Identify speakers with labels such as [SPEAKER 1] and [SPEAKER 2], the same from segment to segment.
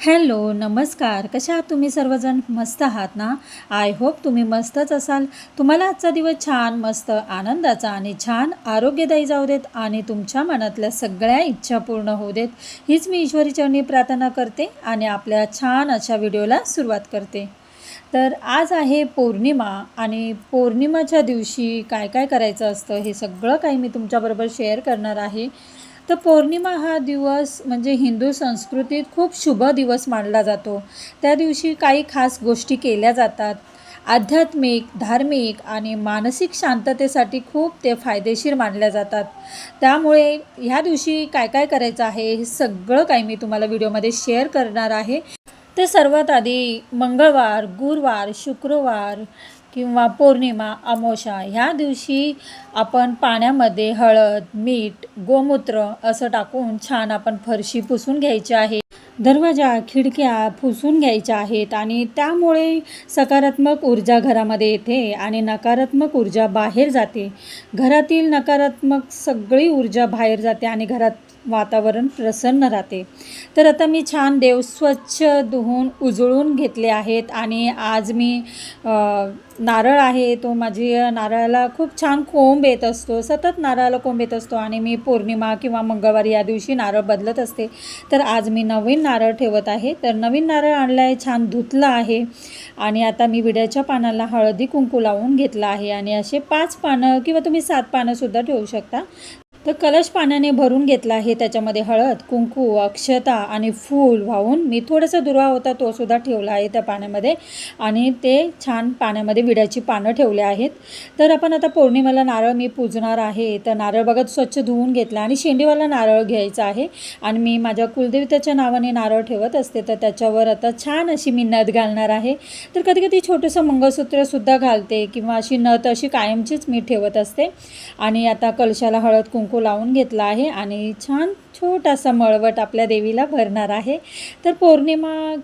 [SPEAKER 1] Hello नमस्कार. कशा आहात तुम्ही? सर्वजण मस्त आहात ना? आय होप तुम्ही मस्तच असाल. तुम्हाला आजचा दिवस छान मस्त आनंदाचा आणि छान आरोग्यदायी जाऊ देत आणि तुमच्या मनातल्या सगळ्या इच्छा पूर्ण होऊ देत. हीच मी ईश्वरी चरणी प्रार्थना करते आणि आपल्या छान अशा व्हिडिओला सुरुवात करते. तर आज आहे पौर्णिमा आणि पौर्णिमाच्या दिवशी काय काय करायचं असतं हे सगळं काही मी तुमच्याबरोबर शेअर करणार आहे. तर पौर्णिमा हा दिवस म्हणजे हिंदू संस्कृतीत खूप शुभ दिवस मानला जातो. त्या दिवशी काही खास गोष्टी केल्या जातात. आध्यात्मिक धार्मिक आणि मानसिक शांततेसाठी खूप ते फायदेशीर मानल्या जातात. त्यामुळे ह्या दिवशी काय काय करायचं आहे हे सगळं काही मी तुम्हाला व्हिडिओमध्ये शेअर करणार आहे. तर सर्वात आधी मंगळवार गुरुवार शुक्रवार किंवा पौर्णिमा अमावस्या ह्या दिवशी आपण पाण्यामध्ये हळद मीठ गोमूत्र असं टाकून छान आपण फरशी पुसून घ्यायची आहे. दरवाजा खिडक्या पुसून घ्यायच्या आहेत आणि त्यामुळे सकारात्मक ऊर्जा घरामध्ये येते आणि नकारात्मक ऊर्जा बाहेर जाते. घरातील नकारात्मक सगळी ऊर्जा बाहेर जाते आणि घरात वातावरण प्रसन्न राहते. तर आता मी छान देव स्वच्छ धुवून उजळून घेतले आहेत आणि आज मी नारळ आहे. तो माझी नारळाला खूप छान कोंब येत असतो. सतत नारळाला कोंब येत असतो आणि मी पौर्णिमा किंवा मंगळवारी या दिवशी नारळ बदलत असते. तर आज मी नवीन नारळ ठेवत आहे. तर नवीन नारळ आणला आहे छान धुतला आहे आणि आता मी विड्याच्या पानाला हळदी कुंकू लावून घेतला आहे. आणि असे पाच पानं किंवा तुम्ही सात पानंसुद्धा ठेवू शकता. तर कलश पाण्याने भरून घेतला आहे. त्याच्यामध्ये हळद कुंकू अक्षता आणि फूल वाहून मी थोडासा दुर्वा होता तो सुद्धा ठेवला आहे त्या पाण्यामध्ये. आणि ते छान पाण्यामध्ये विड्याची पानं ठेवले आहेत. तर आपण आता पौर्णिमेला नारळ मी पूजणार आहे. तर नारळ बघत स्वच्छ धुवून घेतला आणि शेंडीवाला नारळ घ्यायचा आहे. आणि मी माझ्या कुलदेवताच्या नावाने नारळ ठेवत असते. तर त्याच्यावर आता छान अशी मी नथ घालणार आहे. तर कधी कधी छोटंसं मंगळसूत्रसुद्धा घालते किंवा अशी नथ अशी कायमचीच मी ठेवत असते. आणि आता कलशाला हळद कुंकू हो लावून घेतला आहे आणि छान छोटासा मळवट आपल्या देवीला भरणार आहे. तर पौर्णिमा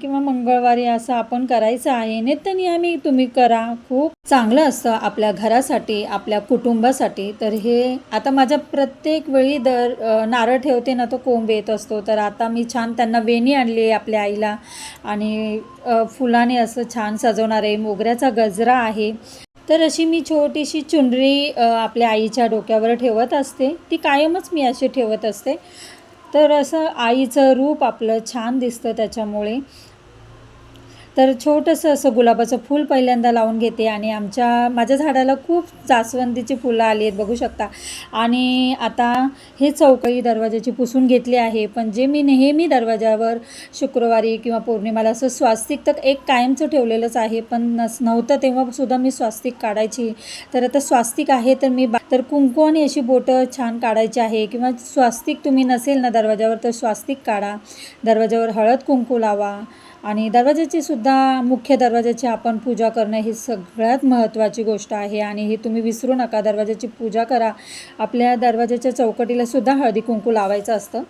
[SPEAKER 1] किंवा मंगळवारी असं आपण करायचं आहे. नित्यनियमी तुम्ही करा. खूप चांगलं असतं आपल्या घरासाठी आपल्या कुटुंबासाठी. तर हे आता माझ्या प्रत्येक वेळी दर नारळ ठेवते ना तो कोंब येत असतो. तर आता मी छान त्यांना वेणी आणली आहे आपल्या आईला. आणि फुलाने असं छान सजवणार आहे. मोगऱ्याचा गजरा आहे. तर अशी मी छोटीशी चुनरी आपल्या आईच्या डोक्यावर ठेवत असते. ती कायमच मी अशी ठेवत असते. तर असं आईचं रूप आपलं छान दिसतं त्याच्यामुळे. तर छोटंसं असं गुलाबाचं फूल पहिल्यांदा लावून घेते आणि आमच्या माझ्या झाडाला खूप जास्वंदीची फुलं आली आहेत बघू शकता. आणि आता हे चौकळी दरवाजाची पुसून घेतली आहे पण जे मी नेहमी दरवाजावर शुक्रवारी किंवा पौर्णिमाला असं स्वास्तिक तर एक कायमचं ठेवलेलंच आहे पण नस नव्हतं तेव्हासुद्धा मी स्वास्तिक काढायची. तर आता स्वास्तिक आहे तर मी बा तर कुंकू आणि अशी बोटं छान काढायची आहे किंवा स्वास्तिक तुम्ही नसेल ना दरवाजावर तर स्वास्तिक काढा. दरवाजावर हळद कुंकू लावा. आणि दरवाजाची सुद्धा मुख्य दरवाजाची आपण पूजा करणं ही सगळ्यात महत्त्वाची गोष्ट आहे आणि ही तुम्ही विसरू नका दरवाजाची पूजा करा. आपल्या दरवाजाच्या चौकटीला सुद्धा हळदी कुंकू लावायचं असतं.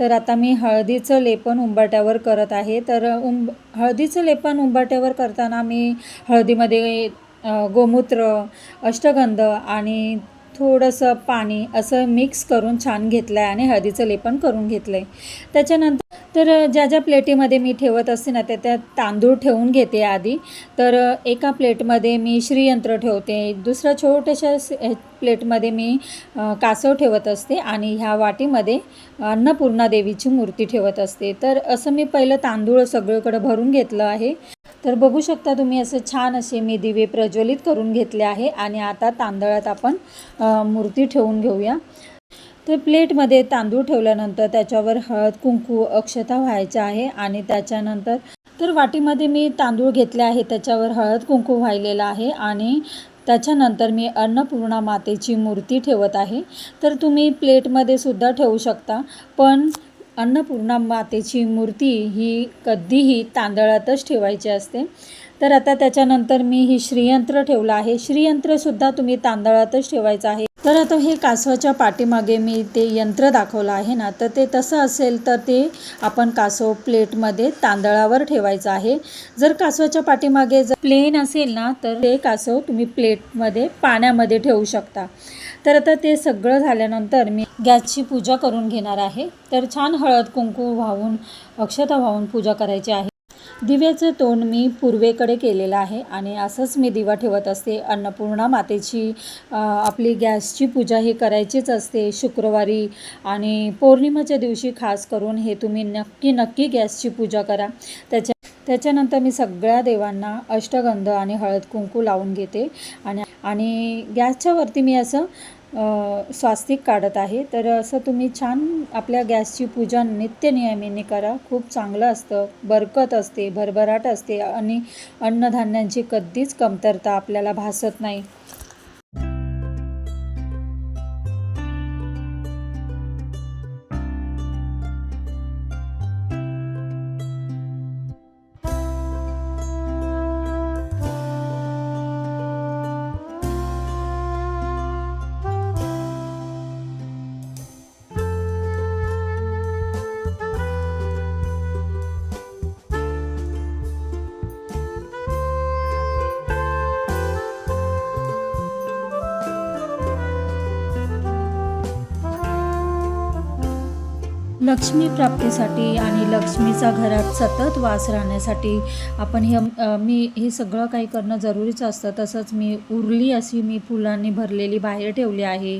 [SPEAKER 1] तर आता मी हळदीचं लेपन उंबरट्यावर करत आहे. तर उंब हळदीचं लेपन उंबरट्यावर करताना मी हळदीमध्ये गोमूत्र अष्टगंध आणि थोडंसं पाणी असं मिक्स करून छान घेतलं आहे आणि हळदीचं लेपन करून घेतलं आहे त्याच्यानंतर तर ज्या ज्या प्लेटीमध्ये मी ठेवत असते ना त्या त्या तांदूळ ठेवून घेते आधी. तर एका प्लेटमध्ये मी श्रीयंत्र ठेवते. दुसऱ्या छोट्याशा हे- प्लेटमध्ये मी कासव ठेवत असते आणि ह्या वाटीमध्ये अन्नपूर्णा देवीची मूर्ती ठेवत असते. तर असं मी पहिलं तांदूळ सगळीकडे भरून घेतलं आहे. तर बघू शकता तुम्ही असे छान असे मी दिवे प्रज्वलित करून घेतले आहे आणि आता तांदळात आपण मूर्ती ठेवून घेऊया. तर प्लेटमध्ये तांदूळ ठेवल्यानंतर त्याच्यावर हळद कुंकू अक्षता व्हायच्या आहे आणि त्याच्यानंतर तर वाटीमध्ये मी तांदूळ घेतले आहे त्याच्यावर हळद कुंकू व्हायलेलं आहे आणि त्याच्यानंतर मी अन्नपूर्णा मातेची मूर्ती ठेवत आहे. तर तुम्ही प्लेटमध्ये सुद्धा ठेवू शकता पण अन्नपूर्णा मातेची मूर्ती ही कधीही तांदळातच ठेवायची असते. तर आता त्याच्यानंतर मी ही श्रीयंत्र ठेवलं आहे. श्रीयंत्रसुद्धा तुम्ही तांदळातच ठेवायचं आहे. तर आता हे कासवाच्या पाठीमागे मी ते यंत्र दाखवलं आहे ना तर ते तसं असेल तर ते आपण कासव प्लेटमध्ये तांदळावर ठेवायचं आहे. जर कासवाच्या पाठीमागे जर प्लेन असेल ना तर ते कासव तुम्ही प्लेटमध्ये पाण्यामध्ये ठेवू शकता. तर आता ते सगळं झाल्यानंतर मी गॅसची पूजा करून घेणार आहे. तर छान हळद कुंकू वाहून अक्षता वाहून पूजा करायची आहे. दिव्याचं तोंड मी पूर्वेकडे केलेलं आहे आणि असंच मी दिवा ठेवत असते. अन्नपूर्णा मातेची आपली गॅसची पूजा ही करायचीच असते शुक्रवारी आणि पौर्णिमेच्या दिवशी खास करून हे तुम्ही नक्की नक्की गॅसची पूजा करा. त्याच्या त्याच्यानंतर मी सगळ्या देवांना अष्टगंध आणि हळद कुंकू लावून घेते. आणि आणि गॅसच्या वरती मी असं स्वास्तिक काढत आहे. तर असं तुम्ही छान आपल्या गॅसची पूजा नित्यनियमीने करा. खूप चांगलं असतं. बरकत असते भरभराट असते आणि अन्नधान्यांची कधीच कमतरता आपल्याला भासत नाही. लक्ष्मी प्राप्तीसाठी आणि लक्ष्मीचा घरात सतत वास राहण्यासाठी आपण हे मी हे सगळं काही करणं जरुरीचं असतं. तसंच मी उरली अशी मी फुलांनी भरलेली बाहेर ठेवली आहे.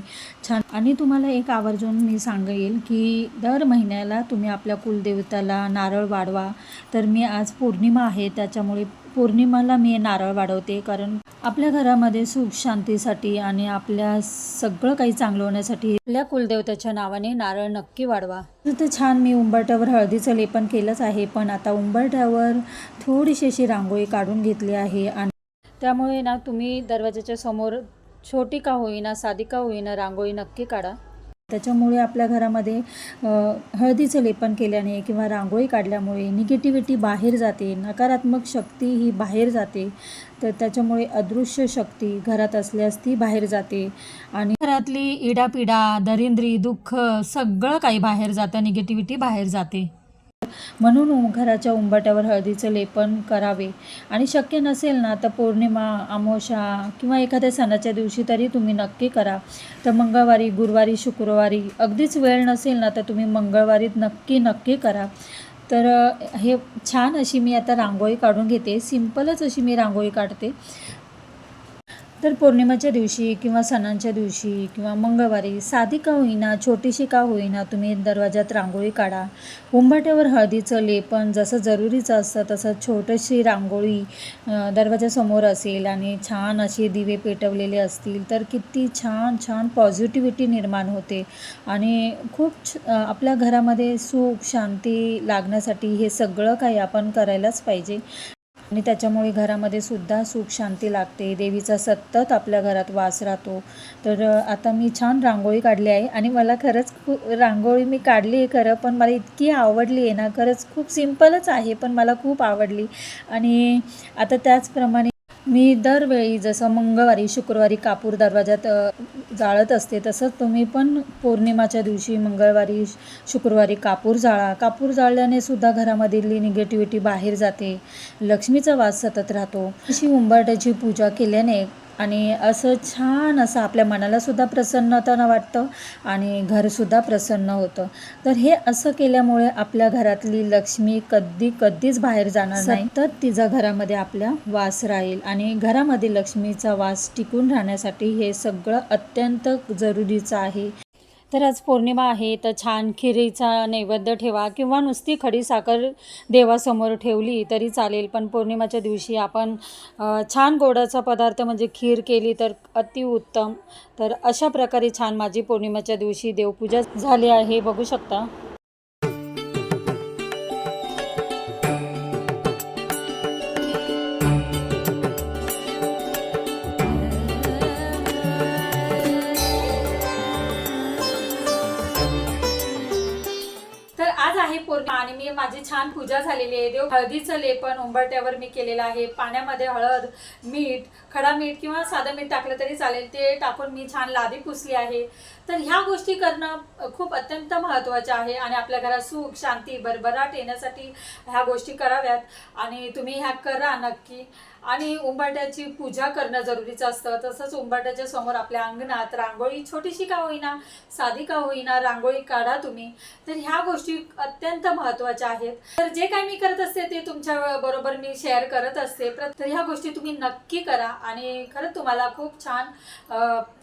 [SPEAKER 1] छान. आणि तुम्हाला एक आवर्जून मी सांगेल की दर महिन्याला तुम्ही आपल्या कुलदेवताला नारळ वाढवा. तर मी आज पौर्णिमा आहे त्याच्यामुळे पौर्णिमाला मी नारळ वाढवते कारण आपल्या घरामध्ये सुख शांतीसाठी आणि आपल्या सगळं काही चांगलं होण्यासाठी आपल्या कुलदेवताच्या नावाने नारळ नक्की वाढवा. तर छान मी उंबरठ्यावर हळदीचं लेपन केलंच आहे पण आता उंबरठ्यावर थोडीशी अशी रांगोळी काढून घेतली आहे आणि त्यामुळे ना तुम्ही दरवाजाच्या समोर छोटी का होईना साधी का होईना रांगोळी नक्की काढा. त्याच्यामुळे आपल्या घरामध्ये हळदीचं लेपन केल्याने किंवा रांगोळी काढल्यामुळे निगेटिव्हिटी बाहेर जाते नकारात्मक शक्ती ही बाहेर जाते. तर त्याच्यामुळे अदृश्य शक्ती घरात असल्यास ती बाहेर जाते. आणि घरातली इडापिडा दरिंद्री दुःख सगळं काही बाहेर जातं निगेटिव्हिटी बाहेर जाते. म्हणून घराच्या उंबाट्यावर हळदीचं लेपन करावे. आणि शक्य नसेल ना तर पौर्णिमा अमावस्या किंवा एखाद्या सणाच्या दिवशी तरी तुम्ही नक्की करा. तर मंगळवारी गुरुवारी शुक्रवारी अगदीच वेळ नसेल ना तर तुम्ही मंगळवारीत नक्की नक्की करा. तर हे छान अशी मी आता रांगोळी काढून घेते. सिम्पलच अशी मी रांगोळी काढते. तर पौर्णिमेच्या दिवशी किंवा सणांच्या दिवशी किंवा मंगळवारी साधी का होईना छोटीशी का होईना तुम्ही दरवाजात रांगोळी काढा. उंबाट्यावर हळदीचं लेपन जसं जरुरीचं असतं तसं छोटीशी रांगोळी दरवाजासमोर असेल आणि छान असे दिवे पेटवलेले असतील तर किती छान छान पॉझिटिव्हिटी निर्माण होते. आणि खूप छ- आपल्या घरामध्ये सुख शांती लागण्यासाठी हे सगळं काही आपण करायलाच पाहिजे. आणि त्याच्यामुळे घरामध्ये सुद्धा सुख शांती लागते. देवीचा सतत आपल्या घरात वास राहतो. तर आता मी छान रांगोळी काढली आहे आणि मला खरंच खूप रांगोळी मी काढली आहे खरं पण मला इतकी आवडली आहे ना खरंच खूप सिम्पलच आहे पण मला खूप आवडली. आणि आता त्याचप्रमाणे मी दरवेळी जसं मंगळवारी शुक्रवारी कापूर दरवाजात जाळत असते तसंच तुम्ही पण पौर्णिमाच्या दिवशी मंगळवारी शुक्रवारी कापूर जाळा. कापूर जाळल्याने सुद्धा घरामधली निगेटिव्हिटी बाहेर जाते. लक्ष्मीचा वास सतत राहतो. अशी उंबरट्याची पूजा केल्याने आणि असं छान असं आपल्या मनाला सुद्धा प्रसन्नता वाटतं आणि घरसुद्धा प्रसन्न होतं. तर हे असं केल्यामुळे आपल्या घरातली लक्ष्मी कधी कधीच बाहेर जाणार नाही. तर तिचा घरामध्ये आपल्या वास राहील आणि घरामध्ये लक्ष्मीचा वास टिकून राहण्यासाठी हे सगळं अत्यंत जरुरीचं आहे. तर आज पौर्णिमा आहे तर छान खिरीचा नैवेद्य ठेवा किंवा नुसती खडी साखर देवासमोर ठेवली तरी चालेल. पण पौर्णिमाच्या दिवशी आपण छान गोडाचा पदार्थ म्हणजे खीर केली तर अतिउत्तम तर अशा प्रकारे छान माझी पौर्णिमेच्या दिवशी देवपूजा झाली आहे. बघू शकता. पौर्णिमा आणि मी माझी छान पूजा झालेली आहे. देव हळदीचं लेपन उंबरट्यावर मी केलेलं आहे. पाण्यामध्ये हळद मीठ खडा मीठ किंवा साधं मीठ टाकलं तरी चालेल. ते टाकून मी छान लादी पुसली आहे. तर ह्या गोष्टी करणं खूप अत्यंत महत्त्वाच्या आहे आणि आपल्या घरात सुख शांती भरभराट येण्यासाठी ह्या गोष्टी कराव्यात आणि तुम्ही ह्या करा नक्की. आणि उंबाट्याची पूजा करणं जरुरीचं असतं. तसंच उंबाट्याच्या समोर आपल्या अंगणात रांगोळी छोटीशी का होईना साधी का होईना रांगोळी काढा तुम्ही. तर ह्या गोष्टी अत्यंत महत्त्वाच्या आहेत. तर जे काही मी करत असते ते तुमच्या बरोबर मी शेअर करत असते. प्र- तर ह्या गोष्टी तुम्ही नक्की करा आणि खरंच तुम्हाला खूप छान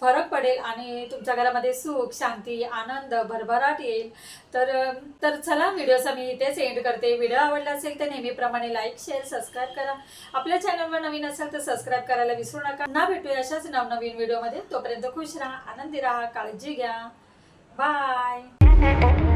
[SPEAKER 1] फरक पडेल आणि तुमच्या घरामध्ये सुख शांती आनंद भरभराट येईल. तर तर चला व्हिडिओचा मी इथेच एंड करते. व्हिडिओ आवडला असेल तर नेहमीप्रमाणे लाईक शेअर सबस्क्राईब करा. आपल्या चॅनलवर नवीन असेल तर सबस्क्राईब करायला विसरू नका. ना भेटूया अशाच नवनवीन व्हिडिओमध्ये. तोपर्यंत खुश राहा आनंदी राहा काळजी घ्या. बाय